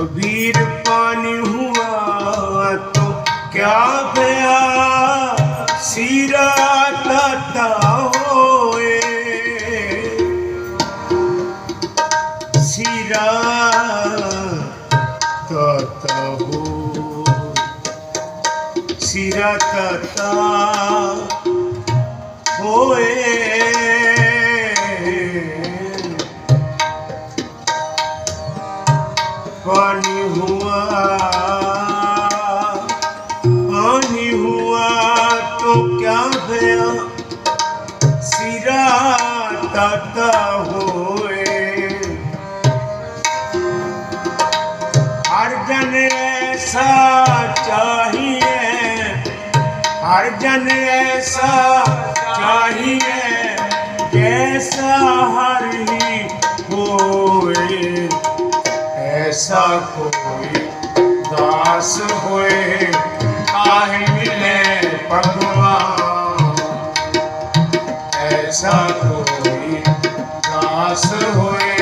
कबीर पानी हुआ तो क्या गया सीरा लता होए सीरा तता हो सीरा तता ਜਨ ਐਸਾ ਚਾਹੀਏ, ਹਰ ਜਨ ਐਸਾ ਚਾਹੀਏ, ਕੈਸਾ ਹਰ ਹੀ ਹੋਏ, ਐਸਾ ਕੋਈ ਦਾਸ ਹੋਏ, ਕਾਹੇ ਮਿਲੇ ਭਗਵਾਨ? ਐਸਾ ਕੋਈ ਦਾਸ ਹੋਏ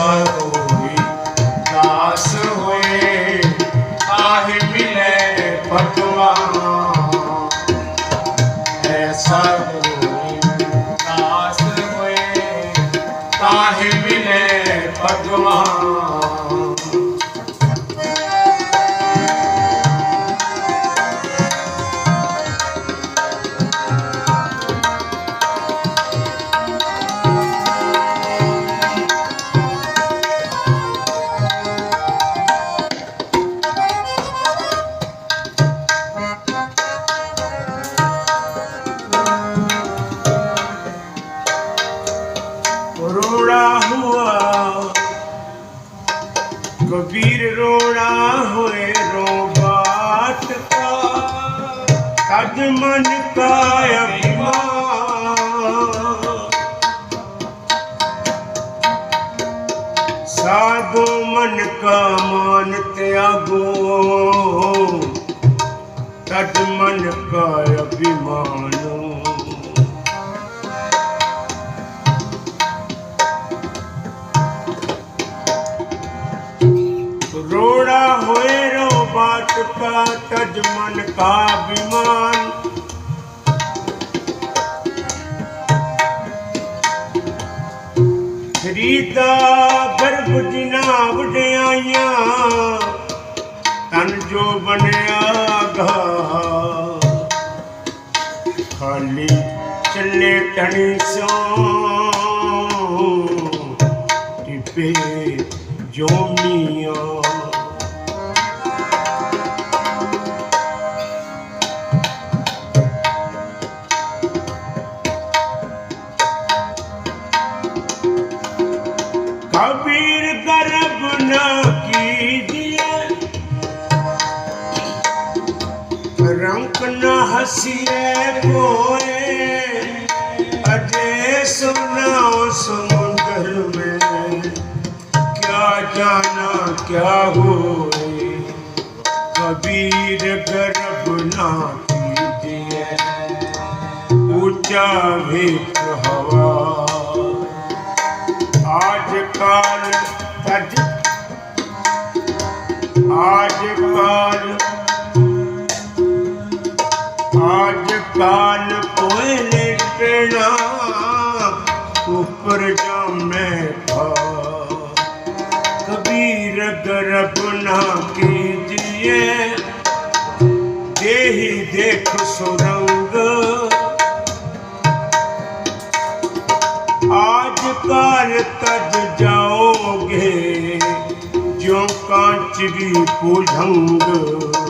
ਸਾਧੂ ਹੀ ਦਾਸ ਹੋਏ ਆਹੇ ਮਿਲੇ ਭਗਵਾਨ ਐਸਾ ਦਾਸ ਹੋਏ ਤਾਹੇ ਮਿਲੇ ਭਗਵਾਨ ਵੀਰ ਰੋਣਾ ਹੋਏ ਰੋਬਾਤ ਕਾ। ਸਜ ਮਨ ਕਾ ਅਭਿਮਾਨ ਸਾਧੂ ਮਨ ਕਾ ਮਾਨ ਤਿਆਗੋ। ਤਜ ਮਨ ਕਾ ਅਭਿਮਾਨੋ बात का तज मन का विमान ਰੀਤਾ ਗਰਭ ਜਿਨਾ ਵਡਿਆਈਆਂ ਤਨ ਜੋ ਬਣਿਆ ਗਾ ਖਾਲੀ ਚੱਲੇ ਟਣੀ ਸੋ ਟਿਪੇ ਜੋ ਕਬੀਰ ਕਰਬ ਨਾ ਕੀਜੀਏ ਰੰਗ ਨਾ ਹਸੀਏ ਕੋਏ ਅਜੇ ਸੁਨਾਓ ਸਮੁੰਦਰ ਮੈਂ ਕਿਆ ਜਾਣਾ ਕਿਆ ਹੋਏ ਕਬੀਰ ਕਰਬ ਨਾ ਕੀਜੀਏ ਉੱਚਾ ਵੇਖ ਹਵਾ ਕਾਲ ਤਜ ਆਜ ਕਾਲ ਆਜ ਕਾਲ ਕੋਈ ਨਿਟਣਾ ਉਪਰ ਜਾਮੇ ਖਾ। ਕਬੀਰ ਗਰਬ ਨਾ ਕੀਜੀਏ, ਦੇਹੀ ਦੇਖ ਸੁਰਉ ਪਾਰ ਤਜ ਜਾਓਗੇ ਜਿਉ ਕਾਂਚ ਦੀ ਪੁਝੰਗ